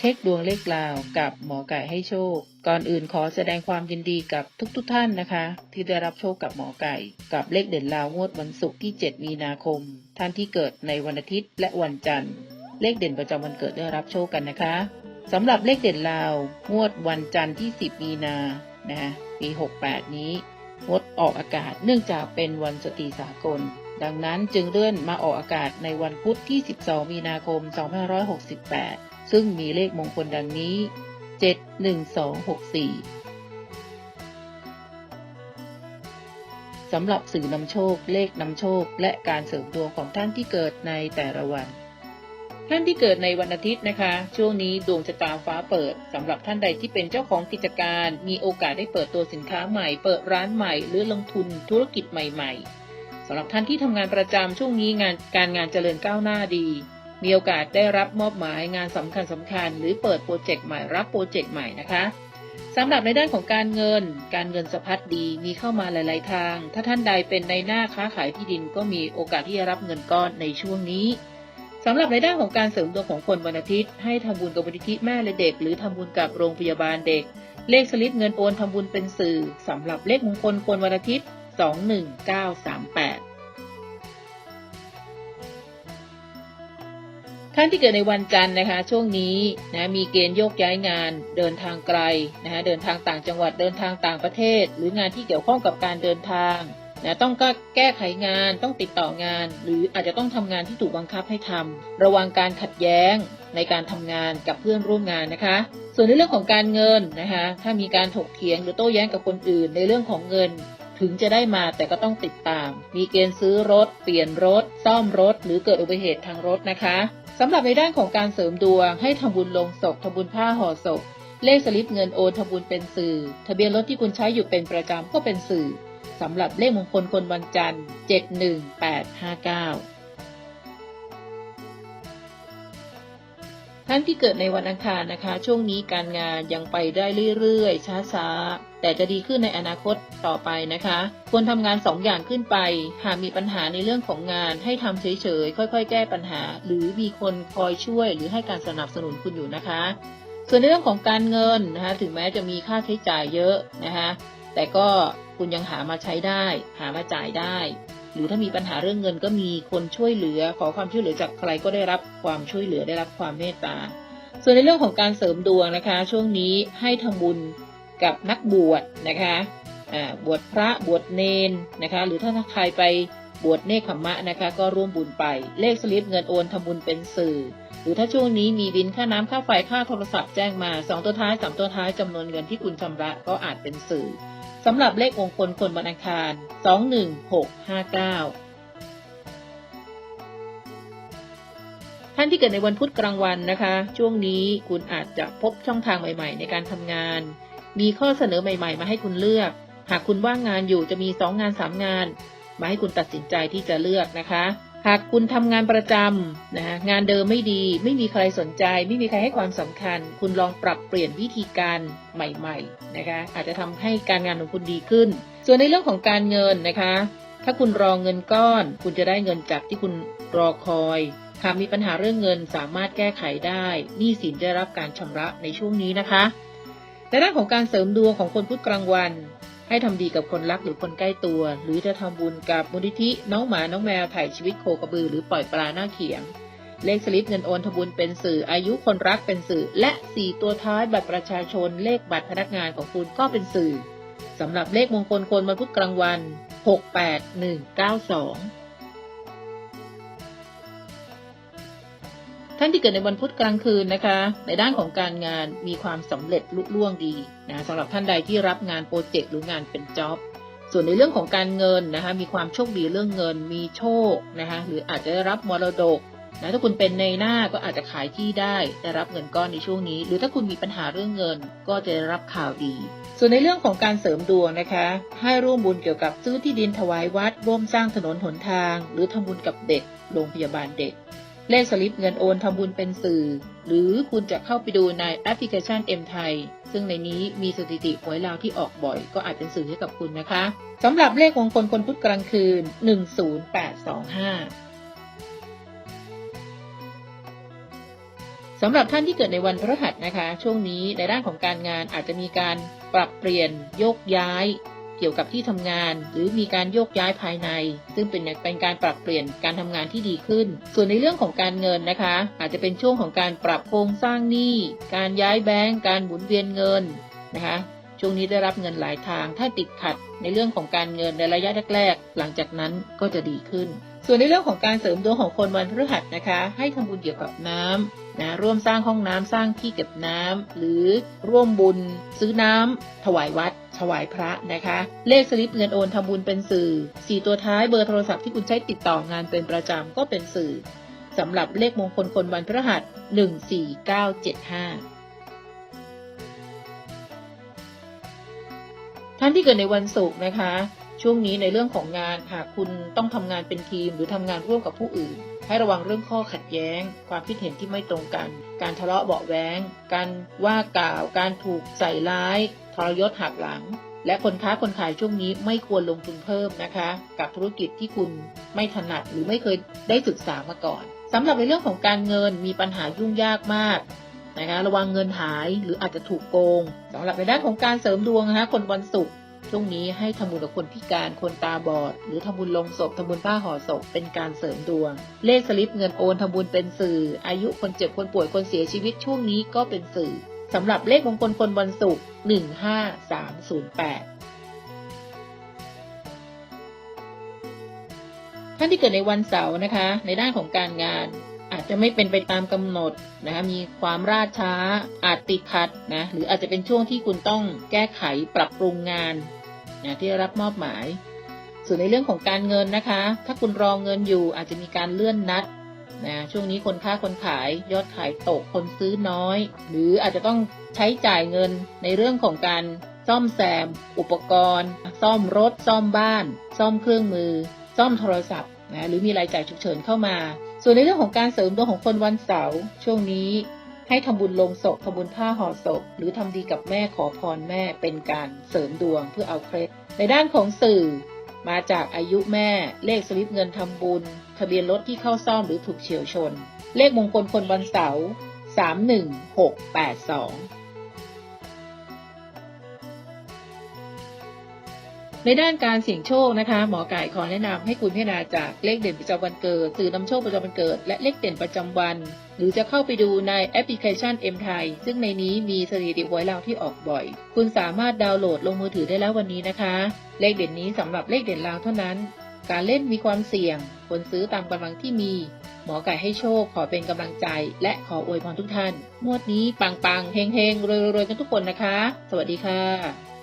เช็คดวงเลขลาวกับหมอไก่ให้โชค ก่อนอื่นขอแสดงความยินดีกับทุกๆทท่านนะคะ ที่ได้รับโชคกับหมอไก่ กับเลขเด่นลาวงวดวันศุกร์ที่ 7 มีนาคม ท่านที่เกิดในวันอาทิตย์และวันจันทร์ เลขเด่นประจำวันเกิดได้รับโชคกันนะคะสำหรับเลขเด่นลาวงวดวันจันทร์ที่ 10 มีนานะคะปี 68 นี้งดออกอากาศเนื่องจากเป็นวันสตรีสากล ดังนั้นจึงเลื่อนมาออกอากาศในวันพุธที่ 12 มีนาคม 2568 ซึ่งมีเลขมงคลดังนี้ 71264 สำหรับสื่อนำโชค เลขนำโชค และการเสริมดวงของท่านที่เกิดในแต่ละวัน ท่านที่เกิดในวันอาทิตย์นะคะ ช่วงนี้ดวงชะตาฟ้าเปิดสำหรับท่านใดที่เป็นเจ้าของกิจการ มีโอกาสได้เปิดตัวสินค้าใหม่ เปิดร้านใหม่ หรือลงทุนธุรกิจใหม่ ๆสำหรับท่านที่ทำงานประจำช่วงนี้งานการงานเจริญก้าวหน้าดี มีโอกาสได้รับมอบหมายงานสำคัญสำคัญ หรือเปิดโปรเจกต์ใหม่รับโปรเจกต์ใหม่นะคะสำหรับในด้านของการเงิน การเงินสะพัดดีมีเข้ามาหลาย ๆ ทาง ถ้าท่านใดเป็นในหน้าค้าขายที่ดินก็มีโอกาสที่จะรับเงินก้อนในช่วงนี้สำหรับในด้านของการเสริมดวงของคนวันอาทิตย์ให้ทำบุญกับมูลนิธิแม่และเด็ก หรือทำบุญกับโรงพยาบาลเด็ก เลขสลิปเงินโอนทำบุญเป็นสื่อสำหรับเลขมงคลคนวันอาทิตย์ 21938 ท่านที่เกิดในวันจันทร์นะคะ ช่วงนี้นะมีเกณฑ์โยกย้ายงาน เดินทางไกลนะคะเดินทางต่างจังหวัดเดินทางต่างประเทศ หรืองานที่เกี่ยวข้องกับการเดินทางนะต้องก็แก้ไขงานต้องติดต่องาน หรืออาจจะต้องทำงานที่ถูกบังคับให้ทำระวังการขัดแย้งในการทำงานกับเพื่อนร่วมงานนะคะ ส่วนในเรื่องของการเงินนะคะถ้ามีการถกเถียงหรือโต้แย้งกับคนอื่น ในเรื่องของเงิน ถึงจะได้มาแต่ก็ต้องติดตาม มีเกณฑ์ซื้อรถ เปลี่ยนรถ ซ่อมรถ หรือเกิดอุบัติเหตุทางรถนะคะสำหรับในด้านของการเสริมดวง ให้ทำบุญลงศพทำบุญผ้าห่อศพ เลขสลิปเงินโอนทำบุญเป็นสื่อ ทะเบียนรถที่คุณใช้อยู่เป็นประจำก็เป็นสื่อสำหรับเลขมงคลคนวันจันทร์ 71859 ท่านที่เกิดในวันอังคารนะคะ ช่วงนี้การงานยังไปได้เรื่อยๆ ช้าๆ แต่จะดีขึ้นในอนาคตต่อไปนะคะ ควรทำงานสองอย่างขึ้นไป หากมีปัญหาในเรื่องของงานให้ทำเฉยๆ ค่อยๆ แก้ปัญหา หรือมีคนคอยช่วยหรือให้การสนับสนุนคุณอยู่นะคะ ส่วนในเรื่องของการเงินนะคะ ถึงแม้จะมีค่าใช้จ่ายเยอะนะคะ แต่ก็คุณยังหามาใช้ได้ หามาจ่ายได้ หรือถ้ามีปัญหาเรื่องเงินก็มีคนช่วยเหลือ ขอความช่วยเหลือจากใครก็ได้รับความช่วยเหลือได้รับความเมตตา ส่วนในเรื่องของการเสริมดวงนะคะ ช่วงนี้ให้ทำบุญกับนักบวชนะคะบวชพระบวชเนนนะคะ หรือถ้าใครไปบวชเนคขมะนะคะ ก็ร่วมบุญไป เลขสลิปเงินโอนทำบุญเป็นสื่อ หรือถ้าช่วงนี้มีบินค่าน้ำค่าไฟค่าโทรศัพท์แจ้งมาสองตัวท้ายสามตัวท้ายจำนวนเงินที่คุณชำระก็อาจเป็นสื่อ สำหรับเลขมงคลคนวันอังคาร 21659ท่านที่เกิดในวันพุธกลางวันนะคะ ช่วงนี้คุณอาจจะพบช่องทางใหม่ๆ ในการทำงาน มีข้อเสนอใหม่ๆ มาให้คุณเลือก หากคุณว่างงานอยู่จะมี 2 งาน 3 งาน มาให้คุณตัดสินใจที่จะเลือกนะคะ หากคุณทำงานประจำนะคะงานเดิมไม่ดี ไม่มีใครสนใจ ไม่มีใครให้ความสำคัญ คุณลองปรับเปลี่ยนวิธีการใหม่ๆนะคะอาจจะทำให้การงานของคุณดีขึ้น ส่วนในเรื่องของการเงินนะคะ ถ้าคุณรอเงินก้อน คุณจะได้เงินจากที่คุณรอคอยหากมีปัญหาเรื่องเงินสามารถแก้ไขได้หนี้สินได้รับการชำระในช่วงนี้นะคะในด้านของการเสริมดวงของคนพุธกลางวัน ให้ทำดีกับคนรักหรือคนใกล้ตัว หรือจะทำบุญกับมูลนิธิน้องหมาน้องแมวถ่ายชีวิตโคกระบือ หรือปล่อยปลาหน้าเขียง เลขสลิปเงินโอนทบุญเป็นสื่อ อายุคนรักเป็นสื่อ และสี่ตัวท้ายบัตรประชาชน เลขบัตรพนักงานของคุณก็เป็นสื่อสำหรับเลขมงคลคนวัพุธกลางวัน 68192 ท่านที่เกิดในวันพุธกลางคืนนะคะ ในด้านของการงานมีความสำเร็จลุล่วงดีนะสำหรับท่านใดที่รับงานโปรเจกต์หรืองานเป็นจ็อบส่วนในเรื่องของการเงินนะคะ มีความโชคดีเรื่องเงิน มีโชคนะคะหรืออาจจะได้รับมรดกนะถ้าคุณเป็นในหน้าก็อาจจะขายที่ได้ได้รับเงินก้อนในช่วงนี้ หรือถ้าคุณมีปัญหาเรื่องเงินก็จะได้รับข่าวดี ส่วนในเรื่องของการเสริมดวงนะคะ ให้ร่วมบุญเกี่ยวกับซื้อที่ดินถวายวัด ร่วมสร้างถนนหนทาง หรือทำบุญกับเด็กโรงพยาบาลเด็ก เลขสลิปเงินโอนทำบุญเป็นสื่อ หรือคุณจะเข้าไปดูในแอปพลิเคชัน M ไทย ซึ่งในนี้มีสถิติหวยลาวที่ออกบ่อย ก็อาจเป็นสื่อให้กับคุณนะคะสำหรับเลขมงคลคนพุธกลางคืน 10825สำหรับท่านที่เกิดในวันพฤหัสนะคะ ช่วงนี้ในด้านของการงานอาจจะมีการปรับเปลี่ยนโยกย้าย เกี่ยวกับที่ทำงาน หรือมีการโยกย้ายภายใน ซึ่งเป็นเป็นการปรับเปลี่ยนการทำงานที่ดีขึ้น ส่วนในเรื่องของการเงินนะคะ อาจจะเป็นช่วงของการปรับโครงสร้างหนี้ การย้ายแบงก์การหมุนเวียนเงินนะคะช่วงนี้ได้รับเงินหลายทาง ถ้าติดขัดในเรื่องของการเงินในระยะแรกๆ หลังจากนั้นก็จะดีขึ้น ส่วนในเรื่องของการเสริมดวงของคนวันพฤหัสนะคะ ให้ทำบุญเกี่ยวกับน้ำนะร่วมสร้างห้องน้ำสร้างที่เก็บน้ำหรือร่วมบุญซื้อน้ำถวายวัด ถวายพระนะคะ เลขสลิปเงินโอนทำบุญเป็นสื่อ 4 ตัวท้ายเบอร์โทรศัพท์ที่คุณใช้ติดต่องานเป็นประจำก็เป็นสื่อสำหรับเลขมงคลคนวันพฤหัส 14975ท่านที่เกิดในวันศุกร์นะคะ ช่วงนี้ในเรื่องของงานหากคุณต้องทำงานเป็นทีมหรือทำงานร่วมกับผู้อื่น ให้ระวังเรื่องข้อขัดแย้ง ความคิดเห็นที่ไม่ตรงกัน การทะเลาะเบาแวงการว่ากล่าว การถูกใส่ร้ายทรยศหักหลัง และคนค้าคนขายช่วงนี้ไม่ควรลงทุนเพิ่มนะคะ กับธุรกิจที่คุณไม่ถนัดหรือไม่เคยได้ศึกษามาก่อนสำหรับในเรื่องของการเงินมีปัญหายุ่งยากมากนะคะระวังเงินหายหรืออาจจะถูกโกงสำหรับในด้านของการเสริมดวงนะคะคนวันศุกร์ ช่วงนี้ให้ทำบุญกับคนพิการ คนตาบอด หรือทำบุญลงศพทำบุญผ้าห่อศพ เป็นการเสริมดวง เลขสลิปเงินโอนทำบุญเป็นสื่อ อายุคนเจ็บคนป่วยคนเสียชีวิตช่วงนี้ก็เป็นสื่อสำหรับเลขมงคลคนวันศุกร์หนึ่งห้าสามศูนย์แปดท่านที่เกิดในวันเสาร์นะคะ ในด้านของการงาน อาจจะไม่เป็นไปตามกำหนดนะคะมีความราช้าอาจติดขัดนะหรืออาจจะเป็นช่วงที่คุณต้องแก้ไขปรับปรุงงานนะที่รับมอบหมาย ส่วนในเรื่องของการเงินนะคะ ถ้าคุณรองเงินอยู่อาจจะมีการเลื่อนนัดนะช่วงนี้คนค้าคนขายยอดขายตกคนซื้อน้อย หรืออาจจะต้องใช้จ่ายเงินในเรื่องของการซ่อมแซม อุปกรณ์ ซ่อมรถ ซ่อมบ้าน ซ่อมเครื่องมือ ซ่อมโทรศัพท์นะหรือมีรายจ่ายฉุกเฉินเข้ามา ส่วนในเรื่องของการเสริมดวงของคนวันเสาร์ช่วงนี้ให้ทำบุญลงศพทำบุญผ้าห่อศพ หรือทำดีกับแม่ขอพรแม่เป็นการเสริมดวงเพื่อเอาเคล็ด ในด้านของสื่อ มาจากอายุแม่เลขสลิปเงินทำบุญ ทะเบียนรถที่เข้าซ่อมหรือถูกเฉียวชน เลขมงคลคนวันเสาร์31682 ในด้านการเสี่ยงโชคนะคะ หมอไก่ขอแนะนำให้คุณพิจารณาจากเลขเด่นประจำวันเกิด สื่อนำโชคประจำวันเกิด และเลขเด่นประจำวัน หรือจะเข้าไปดูในแอปพลิเคชัน M ไทยซึ่งในนี้มีสถิติหวยเราที่ออกบ่อย คุณสามารถดาวน์โหลดลงมือถือได้แล้ววันนี้นะคะ เลขเด่นนี้สำหรับเลขเด่นลาวเท่านั้น การเล่นมีความเสี่ยงควรซื้อตามกำลังที่มี หมอไก่ให้โชคขอเป็นกำลังใจ และขออวยพรทุกท่านงวดนี้ปังๆเฮงๆรวยๆกันทุกคนนะคะ สวัสดีค่ะ